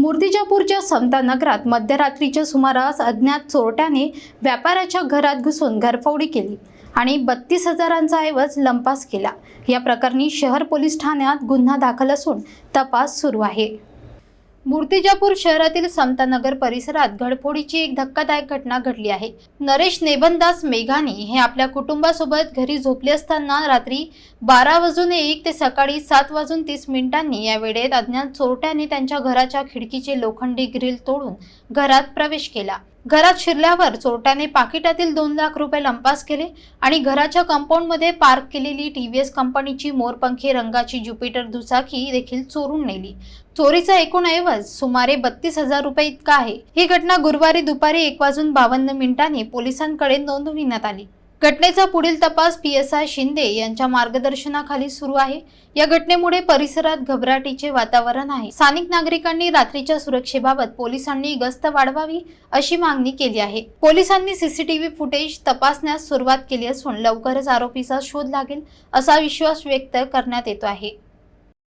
मूर्तिजापूरच्या समता नगरात मध्यरात्रीच्या सुमारास अज्ञात चोरट्याने व्यापाऱ्याच्या घरात घुसून घरफोडी केली आणि बत्तीस हजारांचा ऐवज लंपास केला. या प्रकरणी शहर पोलीस ठाण्यात गुन्हा दाखल असून तपास सुरू आहे. मूर्तिजापूर शहरातील समतानगर परिसरात घडफोडीची एक धक्कादायक घटना घडली आहे. नरेश नेबनदास मेघानी हे आपल्या कुटुंबासोबत घरी झोपले असताना रात्री बारा वाजून एक ते सकाळी सात वाजून तीस मिनिटांनी या वेळेत अज्ञात चोरट्याने त्यांच्या घराच्या खिडकीचे लोखंडी ग्रिल तोडून घरात प्रवेश केला. घरात शिरल्यावर चोरट्याने पाकिटातील दोन लाख रुपये लंपास केले आणि घराच्या कंपाऊंडमध्ये पार्क केलेली टी व्ही एस कंपनीची मोरपंखी रंगाची ज्युपिटर दुचाकी देखील चोरून नेली. चोरीचा एकूण ऐवज सुमारे बत्तीस हजार रुपये इतका आहे. ही घटना गुरुवारी दुपारी एक वाजून बावन्न मिनिटांनी पोलिसांकडे नोंदविण्यात आली. घटनेचा पुढील तपास पी एस आय शिंदे यांच्या मार्गदर्शनाखाली सुरू आहे. या घटनेमुळे परिसरात घबराटीचे वातावरण आहे. स्थानिक नागरिकांनी रात्रीच्या सुरक्षेबाबत पोलिसांनी गस्त वाढवावी अशी मागणी केली आहे. पोलिसांनी सीसीटीव्ही फुटेज तपासण्यास सुरुवात केली असून लवकरच आरोपीचा शोध लागेल असा विश्वास व्यक्त करण्यात येतो आहे.